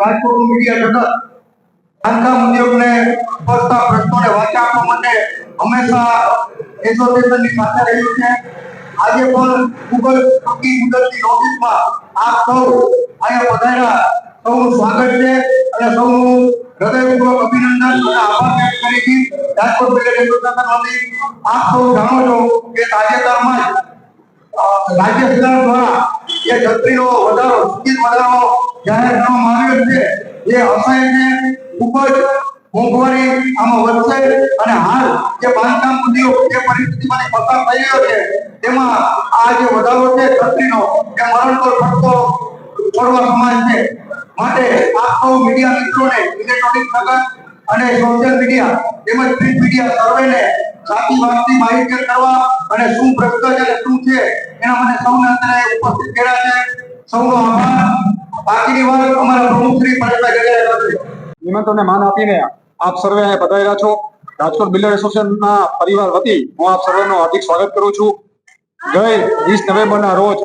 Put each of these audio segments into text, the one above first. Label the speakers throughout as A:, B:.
A: રાજકોટનું media જગત. બાંધકામ ઉદ્યોગને ઉપજતા પ્રશ્નોને વાચા આપવા માટે હંમેશા એસોસિએશનની સાથે રહ્યું છે. આજે પણ ગૂગલ ટૂંકી ગૂગલની નોટિસમાં આપ સૌ અહીંયા પધાર્યા. સૌનું સ્વાગત છે અને સૌનું હૃદયપૂર્વક અભિનંદન અને આભાર વ્યક્ત કરી છે રાજકોટ મીડિયા એસોસિએશન વતી આપ સૌ જાણો છો કે તાજેતરમાં જ રાજ્ય સરકાર દ્વારા જે છત્રીનો વધારો સૂચિત વધારો જાહેર કરવામાં આવ્યો છે. એ અસહ્યને ખૂબ જ મોંઘવારી આમાં વધશે અને હાલ જે બાંધકામ ઉદ્યોગ જે પરિસ્થિતિમાંથી પસાર થઈ રહ્યો છે, તેમાં આ જે વધારો છે છત્રીનો એ મરણતો ફટકો છોડવા સમાજ છે. માટે આપ સૌ મીડિયા મિત્રોને ઇલેક્ટ્રોનિક નગર અને સોશિયલ મીડિયા તેમજ પ્રિન્ટ મીડિયા સર્વેને સાચી વાતની માહિતી કરવા અને શું અને શું છે, એના માટે સૌને અત્યારે ઉપસ્થિત કર્યા છે. સૌનો આભાર. બાકીની વાત અમારા પ્રમુખ શ્રી કરશે
B: નિમંત્રણને માન આપીને આપ સર્વે અહીંયા પધારેલા છો. રાજકોટ બિલ્ડર એસોસિએશનના પરિવાર વતી હું આપ સર્વેનો હાર્દિક સ્વાગત કરું છું. ગઈ વીસ નવેમ્બરના રોજ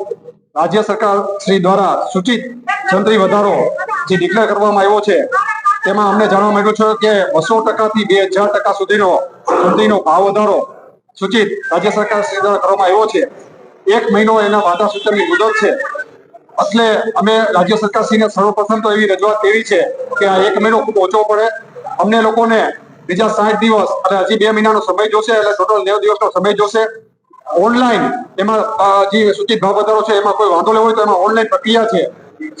B: રાજ્ય સરકાર શ્રી દ્વારા સૂચિત જંત્રી વધારો જે ડિક્લેર કરવામાં આવ્યો છે, તેમાં અમને જાણવા મળ્યું છે કે બસો ટકાથી બે હજાર ટકા સુધીનો જંત્રીનો ભાવ વધારો સૂચિત રાજ્ય સરકાર શ્રી દ્વારા કરવામાં આવ્યો છે. એક મહિનો એના વાંધા સૂચનની મુદત છે. એટલે અમે રાજ્ય સરકારશ્રીને સર્વપ્રથમ તો એવી રજૂઆત કરી છે કે આ એક મહિનો ખૂબ ઓછો પડે. અમને લોકોને બીજા સાઠ દિવસ અને હજી બે મહિનાનો સમય જોશે એટલે ટોટલ નેવ દિવસનો સમય જોશે. ઓનલાઈન એમાં જે સૂચિત ભાવ વધારો છે એમાં કોઈ વાંધો લેવો હોય તો એમાં ઓનલાઈન પ્રક્રિયા છે.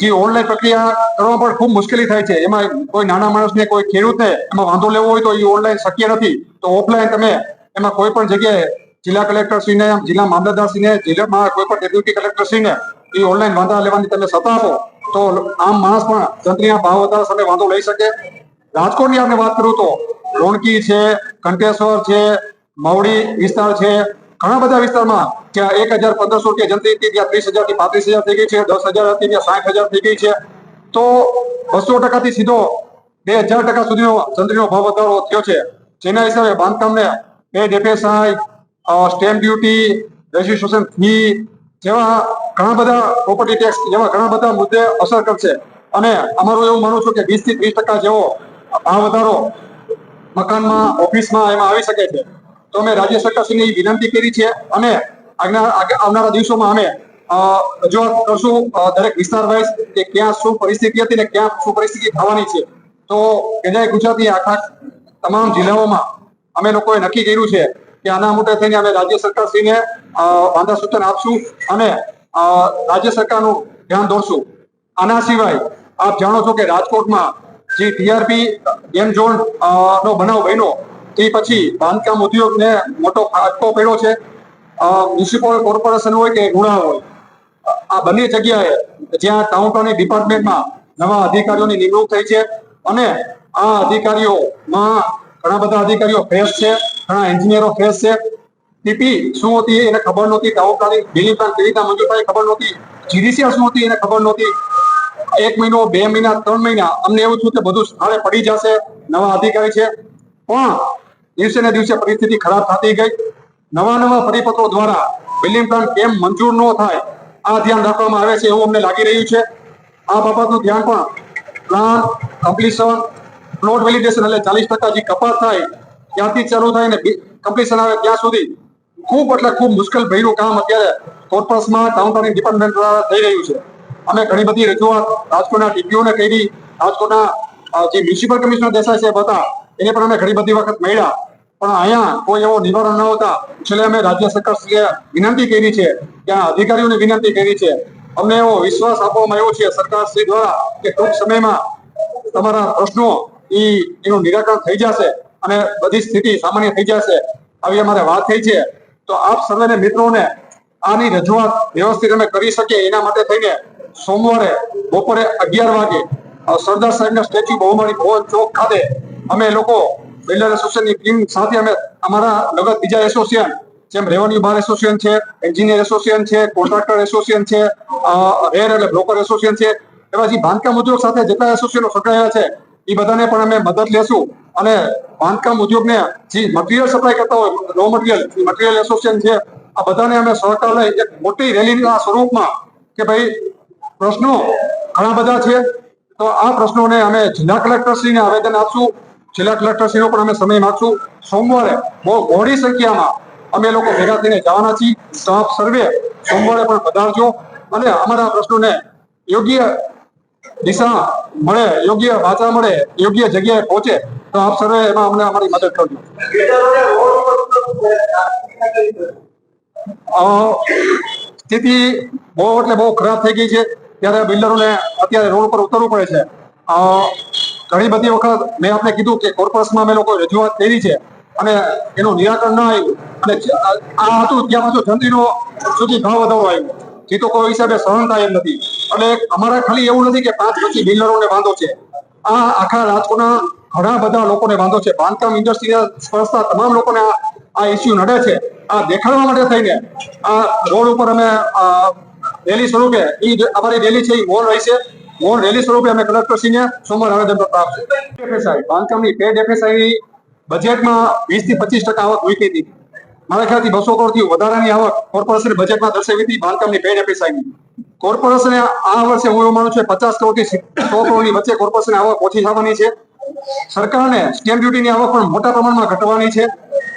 B: જે ઓનલાઈન પ્રક્રિયા કરવામાં પણ ખૂબ મુશ્કેલી થાય છે. એમાં કોઈ નાના માણસને કોઈ ખેડૂતને એમાં વાંધો લેવો હોય તો એ ઓનલાઈન શક્ય નથી. તો ઓફલાઈન તમે એમાં કોઈ પણ જગ્યાએ જિલ્લા કલેક્ટરશ્રીને, જિલ્લા મામલતદારશ્રીને, જિલ્લામાં કોઈ પણ ડેપ્યુટી કલેક્ટરશ્રીને એ ઓનલાઈન વાંધા લેવાની તમે સત્તા આપો, તો આમ માણસ પણ જંત્રીના ભાવ વધારા સામે વાંધો લઈ શકે. રાજકોટની આપણે વાત કરું તો લોણકી છે કંટેશ્વર છે, મવડી વિસ્તાર છે, ઘણા બધા વિસ્તારમાં ત્યાં એક હજાર પંદરસો રૂપિયા જંત્રી હતી, ત્યાં ત્રીસ હજારથી પાંત્રીસ હજાર થઈ ગઈ છે, દસ હજાર હતી, ત્યાં સાઠ હજાર થઈ ગઈ છે. તો બસો ટકાથી સીધો બે હજાર ટકા સુધીનો જંત્રીનો ભાવ વધારો થયો છે. જેના હિસાબે બાંધકામને બે FSI stamp duty registration fee જેવા ઘણા બધા પ્રોપર્ટી ટેક્સ જેવા ઘણા બધા મુદ્દે અસર કરશે. અને અમારું એવું માનવું છું કે વીસથી ત્રીસ ટકા જેવો ભાવ વધારો મકાનમાં, ઓફિસમાં એમાં આવી શકે છે. તો અમે રાજ્ય સરકારશ્રીની વિનંતી કરી છે અને આવનારા દિવસોમાં અમે રજૂઆત કરશું દરેક વિસ્તાર વાઇઝ કે ક્યાં શું પરિસ્થિતિ હતી ને ક્યાં શું પરિસ્થિતિ થવાની છે. તો કેન્દ્રીય ગુજરાતની આખા તમામ જિલ્લાઓમાં અમે લોકોએ નક્કી કર્યું છે કે આના મોટે થઈને અમે રાજ્ય સરકારશ્રીને વાંધા સૂચન આપશું અને રાજ્ય સરકારનું ધ્યાન દોરશું. આના સિવાય આપ જાણો છો કે રાજકોટમાં જે ટીઆરપી, ગેમ ઝોન નો બનાવ બન્યો તે પછી બાંધકામ ઉદ્યોગને મોટો ફાટકો પડ્યો છે. મ્યુનિસિપલ કોર્પોરેશન હોય કે ગુણા હોય, આ બંને જગ્યાએ જ્યાં ટાઉન પ્લાનિંગ ડિપાર્ટમેન્ટમાં નવા અધિકારીઓની નિમણૂક થઈ છે અને આ અધિકારીઓમાં ઘણા બધા અધિકારીઓ ફ્રેશ છે, ઘણા એન્જિનિયરો ફ્રેશ છે. ટીપી શું હતી એને ખબર નહોતી ટાઉન પ્લાનિંગ બિલ્ડિંગ પ્લાન કેવી રીતના મંજૂર થાય ખબર નહોતી જીડીસીઆર શું હતી એને ખબર નહોતી. એક મહિનો, બે મહિના, ત્રણ મહિના, અમને એવું થયું કે બધું સ્થળે પડી જશે, નવા અધિકારી છે. પણ દિવસે ને દિવસે પરિસ્થિતિ ખરાબ થતી ગઈ. નવા નવા પરિપત્રો દ્વારા બિલ્ડિંગ પ્લાન કેમ મંજૂર ન થાય, આ ધ્યાન રાખવામાં આવે છે એવું અમને લાગી રહ્યું છે. આ બાબતનું ધ્યાન પણ પ્લાન કમ્પ્લીશન પ્લોટ વેલિડેશન એટલે ચાલીસ ટકા જે કપાત થાય ત્યાંથી ચાલુ થાય ને કમ્પ્લીશન આવે ત્યાં સુધી ખૂબ એટલે ખૂબ મુશ્કેલ ભર્યું કામ અત્યારે કોર્પસમાં ટાઉન પ્લાનિંગ દ્વારા થઈ રહ્યું છે. અમે ઘણી બધી રજૂઆત રાજકોટના ટીપીઓને કરી, રાજકોટના જે મ્યુનિસિપલ કમિશનર દેસાઈ સાહેબ હતા, એને પણ અમે ઘણી બધી વખત મળ્યા. પણ અહીંયા કોઈ એવો નિવારણ ન હોતા. છેલ્લે અમે રાજ્ય સરકારશ્રીએ વિનંતી કરી છે ત્યાં અધિકારીઓને વિનંતી કરી છે. અમને એવો વિશ્વાસ આપવામાં આવ્યો છે સરકારશ્રી દ્વારા કે ટૂંક સમયમાં તમારા પ્રશ્નો એનું નિરાકરણ થઈ જશે અને બધી સ્થિતિ સામાન્ય થઈ જશે. આવી અમારે વાત થઈ છે. તો આપ સર્વેને મિત્રોને આની રજૂઆત વ્યવસ્થિત અમે કરી શકીએ, એના માટે થઈને સોમવારે બપોરે અગિયાર વાગે સરદાર સાહેબના સ્ટેચ્યુ બહુમાળી ભવન ચોક ખાતે અમે લોકો બિલ્ડર એસોસિએશનની ટીમ સાથે અમે અમારા લગત બીજા એસોસિએશન, જેમ રેવન્યુ બાર એસોસિએશન છે, એન્જિનિયર એસોસિએશન છે, કોન્ટ્રાક્ટર એસોસિએશન છે રેર એટલે બ્રોકર એસોસિએશન છે એવા જે બાંધકામ ઉદ્યોગ સાથે જેટલા એસોસિએશનો સંકળાયેલા છે, એ બધાને પણ અમે મદદ લેશું. અને બાંધકામ ઉદ્યોગને જે મટીરિયલ સપ્લાય કરતા હોય રો મટીરિયલ મટીરિયલ એસોસિએશન છે, આ બધાને અમે સહકાર લઈ એક મોટી રેલીના સ્વરૂપમાં કે ભાઈ પ્રશ્નો ઘણા બધા છે. તો આ પ્રશ્નોને અમે જિલ્લા કલેક્ટરશ્રીને આવેદન આપશું. જિલ્લા કલેક્ટરશ્રીનો પણ અમે સમય માગશું સોમવારે બહુ મોડી સંખ્યામાં અમે લોકો ભેગા થઈને જવાના છીએ. તો સર્વે સોમવારે પણ પધારજો. અને અમારા પ્રશ્નોને યોગ્ય દિશા મળે, યોગ્ય વાચા મળે, યોગ્ય જગ્યાએ પહોંચે તો આપ સરે, એમાં અમને અમારી મદદ કરજો. સ્થિતિ બહુ એટલે બહુ ખરાબ થઈ ગઈ છે. ત્યારે બિલ્ડરોને અત્યારે રોડ પર ઉતરવું પડે છે. ઘણી બધી વખત મેં આપને કીધું કે કોર્પોરેશનમાં અમે લોકો રજૂઆત કરી છે. અને એનું નિરાકરણ ન આવ્યું. અને આ હતું ત્યાં પાછું જંત્રીનો સુધી ભાવ વધારો આવ્યો. જે તો કોઈ હિસાબે સહનતા એમ નથી. અને અમારે ખાલી એવું નથી કે પાંચ પછી બિલ્ડરોને વાંધો છે. આ આખા રાજકોટના ઘણા બધા લોકોને વાંધો છે. બાંધકામ ઇન્ડસ્ટ્રીને સ્પર્શતા તમામ લોકોને આ ઇસ્યુ નડે છે. આ દેખાડવા માટે થઈને આ રોડ ઉપર અમે રેલી સ્વરૂપે એ અમારી રેલી છે એ મોર રહેશે. મોર રેલી સ્વરૂપે અમે કલેક્ટરશ્રીને સોમવાર આવેદન પત્ર આપશું. બાંધકામની પેડ એફએસઆઈ બજેટમાં વીસથી પચીસ ટકા આવક મૂકી હતી. મારા ખ્યાલથી બસો કરોડથી વધારાની આવક કોર્પોરેશન બજેટમાં દર્શાવી હતી બાંધકામની પેડ એફએસઆઈની કોર્પોરેશને આ વર્ષે હું એવું માનું છું પચાસ કરોડથી સો કરોડની વચ્ચે કોર્પોરેશન આવક ઓછી થવાની છે. સરકારને સ્ટેમ્પ ડ્યુટીની આવક પણ મોટા પ્રમાણમાં ઘટવાની છે.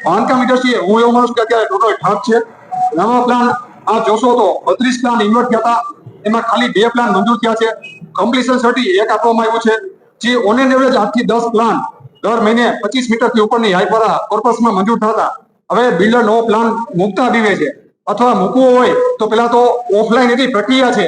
B: બાંધકામ ઇન્ડસ્ટ્રીએ હું એવું માનું છું કે અત્યારે ટોટલ ઠપ છે. નવા પ્લાન આ જોશો તો બત્રીસ પ્લાન ઇન્વર્ટ થયા હતા. એમાં ખાલી બે પ્લાન મંજૂર થયા છે. કમ્પ્લીશન સર્ટી એક આપવામાં આવ્યું છે. જે ઓન એન એવરેજ આઠથી દસ પ્લાન દર મહિને પચીસ મીટરથી ઉપરની હાઈ પર કોર્પસમાં મંજૂર થતા હવે બિલ્ડર નવો પ્લાન મૂકતા બીવે છે. અથવા મૂકવો હોય તો પેલા તો ઓફલાઈન એવી પ્રક્રિયા છે.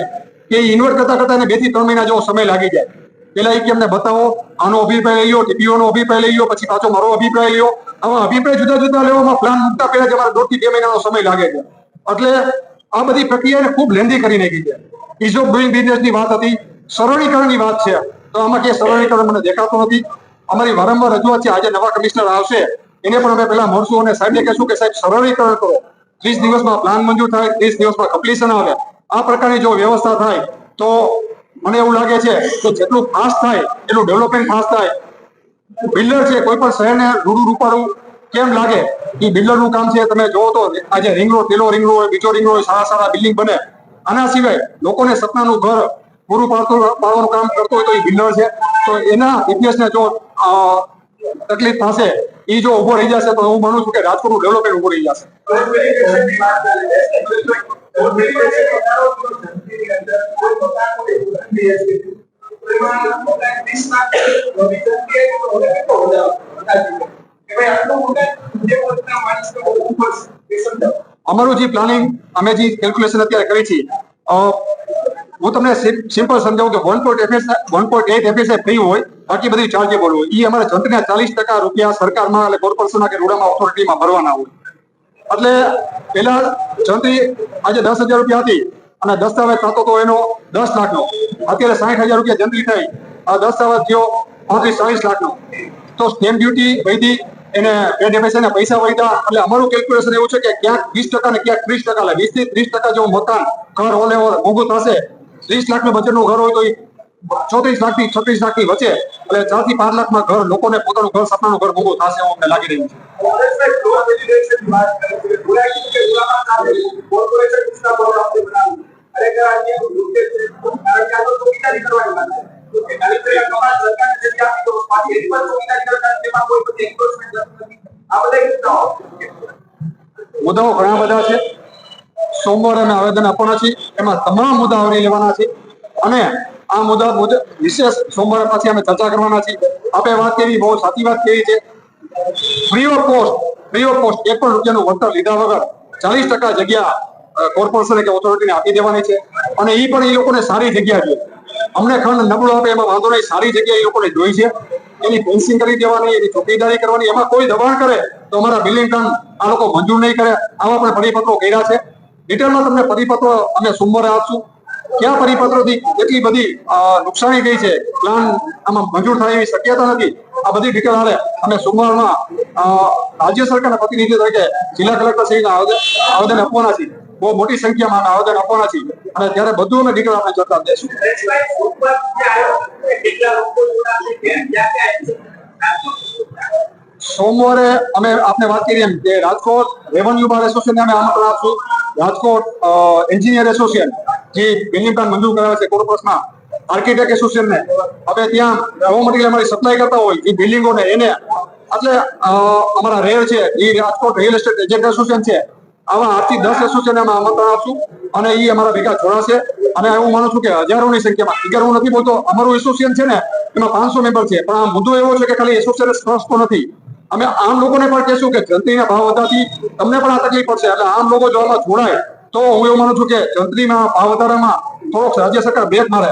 B: કે ઇન્વર્ટ કરતા કરતા બેથી ત્રણ મહિના જેવો સમય લાગી જાય. પેલા એ કે અમને બતાવો, આનો અભિપ્રાય લઈ લો ટીપીઓ નો અભિપ્રાય લઈ લો પછી પાછો મારો અભિપ્રાય લ્યો. આવા અભિપ્રાય જુદા જુદા લેવામાં પ્લાન મૂકતા પહેલા જ અમારે દોઢથી બે મહિનાનો સમય લાગે છે. એટલે આ બધી પ્રક્રિયાને ખૂબ લેન્ધી કરી નાખી છે. ઇઝ ઓફ ડુઈંગ બિઝનેસની વાત હતી. સરળીકરણની વાત છે. તો આમાં ક્યાંય સરળીકરણ મને દેખાતું નથી. અમારી વારંવાર રજૂઆત છે, આજે નવા કમિશનર આવશે. એને પણ અમે પહેલા મળશું અને સાહેબને કહેશું કે સાહેબ, સરળીકરણ કરો. ત્રીસ દિવસમાં પ્લાન મંજૂર થાય, ત્રીસ દિવસમાં કમ્પ્લીશન આવે. આ પ્રકારની જો વ્યવસ્થા થાય, તો મને એવું લાગે છે કે જેટલું ફાસ્ટ થાય, એટલું ડેવલપમેન્ટ ફાસ્ટ થાય. બિલ્ડર છે, કોઈ પણ શહેરને રૂડું રૂપારું કેમ લાગે? એ બિલ્ડરનું કામ છે, તમે જોવો તો આજે રિંગ રોડ પેલો રિંગ રોડ હોય, બીજો રિંગ રોડ સારા સારા બિલ્ડિંગ બને. આના સિવાય લોકોને સપનાનું ઘર પૂરું પાડતું, પાડવાનું કામ કરતો હોય તો એ બિલ્ડર છે. તો એના ઇતિહાસને જો તકલીફ થશે, એ જો ઊભો રહી જશે તો હું માનું છું કે રાજકોટનું ડેવલપમેન્ટ ઊભો રહી જશે.
A: રોડ વેરિફિકેશનની વાત ચાલે છે. રોડ વેરિફિકેશન કરાવો તો જંત્રીની અંદર કોઈ મકાન હોય એવું જંત્રી હશે. એમાં મકાન 30 લાખ તો બી જંત્રીએ તો હવે કેટલો વધારો બતાવી કે ભાઈ આટલું મકાન જે પોતના માણસને હોવું પડશે એ સમજાવો.
B: અમારું જે પ્લાનિંગ અમે જે કેલ્ક્યુલેશન અત્યારે કરી છે હું તમને સિમ્પલ સમજાવું કે one point FS one point eight FS free હોય, બાકી બધી ચાર્જેબલ હોય એ અમારે જંત્રીના ચાલીસ ટકા રૂપિયા સરકારમાં એટલે કોર્પોરેશનના કે રૂડામાં ઓથોરિટીમાં ભરવાના હોય એટલે પેલા જંત્રી આજે દસ હજાર રૂપિયા હતી અને દસ્તાવેજ થતો તો એનો દસ લાખનો. અત્યારે સાઠ હજાર રૂપિયા જનરી થઈ. આ દસ્તાવેજ થયો પાંત્રીસ ચાલીસ લાખનો. તો સ્ટેમ્પ ડ્યુટી વૈધી એને પેડ એફએસઆઈ પૈસા વધ્યા એટલે અમારું કેલ્ક્યુલેશન એવું છે કે ક્યાંક વીસ ટકા ને ક્યાંક ત્રીસ ટકા. વીસથી ત્રીસ ટકા જેવું મકાન, ઘર, ઓલે મોંઘું થશે. ત્રીસ લાખનું બજેટનું ઘર હોય તો ચોત્રીસ લાખથી છત્રીસ લાખની વચ્ચે એટલે ચારથી પાંચ લાખમાં ઘર, લોકોને પોતાનું ઘર સપનાનું ઘર મોંઘું થશે એવું અમને લાગી રહ્યું છે
A: છે. છે છે. છે. મુદ્દાઓ
B: ઘણા બધા છે સોમવારે અમે આવેદન આપવાના છીએ એમાં તમામ મુદ્દા આવરી લેવાના છે અને આ મુદ્દા મુજબ વિશેષ સોમવાર પાછી અમે ચર્ચા કરવાના છીએ. આપણે વાત કરી, બહુ સાચી વાત કરી છે. Free of cost free of cost એક પણ રૂપિયાનું વળતર લીધા વગર ચાલીસ ટકા જગ્યા કોર્પોરેશન કે ઓથોરિટીને આપી દેવાની છે. અને એ પણ એ લોકોને સારી જગ્યા છે અમને ખંડ નબળો આપે, એમાં વાંધો નહીં, સારી જગ્યા એ લોકોને જોઈ છે. એની ફેન્સિંગ કરી દેવાની, એની ચોકીદારી કરવાની, એમાં કોઈ દબાણ કરે તો અમારા બિલ્ડિંગ કામ આ લોકો મંજૂર નહીં કરે. આવા પણ પરિપત્રો કર્યા છે. ડિટેલમાં તમને પરિપત્રો અમે સોમવારે આપશું. કયા પરિપત્રોથી કેટલી બધી નુકસાની ગઈ છે? પ્લાન આમાં મંજૂર થાય એવી શક્યતા નથી. આ બધી ડિટેલ હારે અમે સોમવારમાં રાજ્ય સરકારના પ્રતિનિધિ તરીકે જિલ્લા કલેક્ટર શ્રીને આવેદન આપવાના છીએ બહુ મોટી સંખ્યામાં આવેદન આપવાના છીએ અને ત્યારે બધું અમે ડિટેલ આપણે
A: જોતા છે, ક્યાં
B: સોમવારે અમે આપને વાત કરી એમ કે રાજકોટ રેવન્યુ બાર એસોસિએશનને અમે આમંત્રણ આપશું. રાજકોટ એન્જિનિયર એસોસિએશન જે બિલ્ડિંગ પ્લાન મંજૂર કરાવે છે કોર્પોરેશનમાં આર્કિટેક્ટ એસોસિએશનને હવે ત્યાં રો મટીરિયલ અમારી સપ્લાય કરતા હોય એ બિલ્ડિંગોને એને. એટલે અમારા રેર છે, એ Rajkot real estate agent association છે. આવા આઠથી દસ એસોસિએશન અમે આમંત્રણ આપશું અને એ અમારા ભેગા જોડાશે. અને હું માનું છું કે હજારોની સંખ્યામાં ફિગર હું નથી બોલતો, અમારું એસોસિએશન છે ને, એમાં પાંચસો મેમ્બર છે. પણ આ મુદ્દો એવો છે કે ખાલી એસોસિએશન સ્પષ્ટ નથી. અમે આમ લોકોને પણ કહેશું કે જંત્રીના ભાવ વધવાથી તમને પણ આ તકલીફ પડશે. એટલે આમ લોકો જો આમાં જોડાય, તો હું એવું માનું છું કે જંત્રીના ભાવ વધારામાં થોડોક રાજ્ય સરકાર બ્રેક મારે.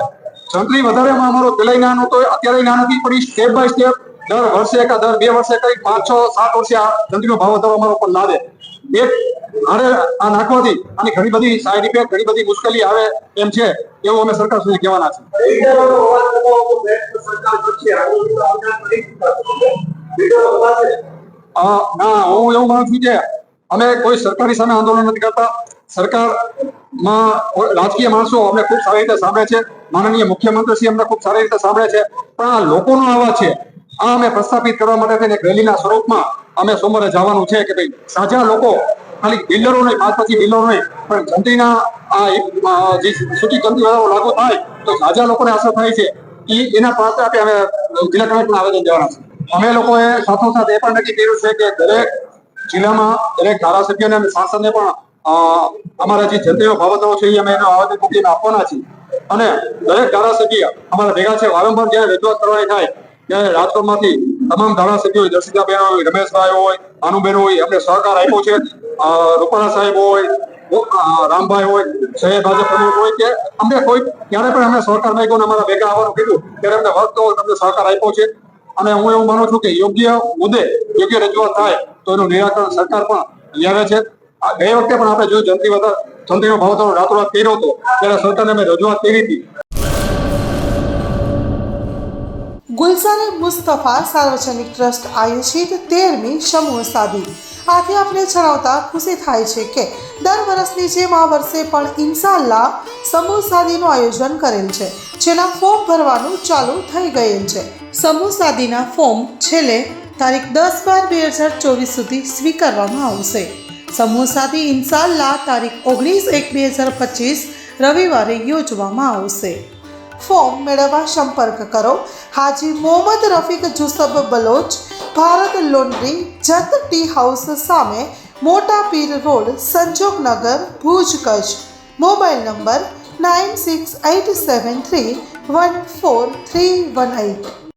B: જંત્રી વધારેમાં અમારો પેલાય નાનો તો અત્યારે ના થી પણ સ્ટેપ બાય સ્ટેપ દર વર્ષે કે દર બે વર્ષે કઈ પાંચ, છ, સાત વર્ષે આ જંત્રીનો ભાવ વધારો અમારો પણ લાવે. એક હારે આ નાખવાથી આની ઘણી બધી સાઈડ ઇફેક્ટ ઘણી બધી મુશ્કેલી આવે એમ છે, એવું અમે સરકાર સુધી કહેવાના છે
A: સરકાર આવું
B: ના, હું એવું માનું છું કે અમે કોઈ સરકારી સામે આંદોલન નથી કરતા. સરકારમાં રાજકીય માણસો અમને ખૂબ સારી રીતે સાંભળે છે. માનનીય મુખ્યમંત્રી શ્રી અમને ખૂબ સારી રીતે સાંભળે છે. પણ આ લોકોનો અવાજ છે, આ અમે પ્રસ્થાપિત કરવા માટે થઈને એક રેલીના સ્વરૂપમાં અમે સોમવારે જવાનું છે કે ભાઈ સાજા લોકો, ખાલી બિલ્ડરો નહીં પાંચ પછી બિલ્ડરો નહીં, પણ જંત્રીના આ જે સૂચિત જંતી લાગુ થાય તો સાજા લોકોને અસર થાય છે. એ એના પાસે આપે અમે જિલ્લા કલેક્ટરને આવેદન દેવાના છે. અમે લોકોએ સાથોસાથ એ પણ નક્કી કર્યું છે કે દરેક જિલ્લામાં દરેક ધારાસભ્યને અને સાંસદને પણ અમારા જે જનતાનો બાબતો છે એ અમે એનો આવેદન મૂકીને આપવાના છીએ. અને દરેક ધારાસભ્ય અમારા ભેગા છે, વારંવાર જયારે રજૂઆત કરવાની થાય, ત્યારે રાજકોટમાંથી તમામ ધારાસભ્યો દર્શિતાબેન હોય, રમેશભાઈ હોય, ભાનુબેન હોય, અમને સહકાર આપ્યો છે રૂપાણા સાહેબ હોય રામભાઈ હોય શહેર ભાજપ પ્રમુખ હોય કે અમને કોઈ, ક્યારે પણ અમે સહકાર માંગ્યો અમારા ભેગા આવવાનું કીધું, ત્યારે અમને વર્ગ તમને સહકાર આપ્યો છે. અને હું એવું માનું છું કે યોગ્ય મુદ્દે યોગ્ય રજૂઆત થાય તો એનું નિરાકરણ સરકાર પણ લાવે છે. ગઈ વખતે પણ આપણે જોયું જંત્રી વધારે જંત્રીનો ભાવ થોડો રાતોરાત કર્યો હતો, ત્યારે સરકારને અમે રજૂઆત કરી હતી.
C: ગુલઝાર મુસ્તફા સાર્વજનિક ટ્રસ્ટ આયોજિત તેરમી સમૂહ સાદી. આથી આપણે જણાવતા ખુશી થાય છે કે દર વર્ષની જેમ આ વર્ષે પણ ઇન્શાલ્લાહ સમૂહ સાદીનું આયોજન કરેલ છે. જેના ફોર્મ ભરવાનું ચાલુ થઈ ગયેલ છે. સમૂહ સાદીના ફોર્મ છેલ્લે તારીખ દસ બાર બે હજાર ચોવીસ સુધી સ્વીકારવામાં આવશે. સમૂહ સાદી ઇન્શાલ્લાહ તારીખ ઓગણીસ એક બે હજાર પચીસ રવિવારે યોજવામાં આવશે. ફોર્મ મેળવવા સંપર્ક કરો. Haji Mohammad Rafiq Jusab Baloch, Bharat laundry, Jat tea house સામે Mota Pir road Sanjognagar Bhuj Kutch. Mobile number Nine six eight seven three one four three one eight.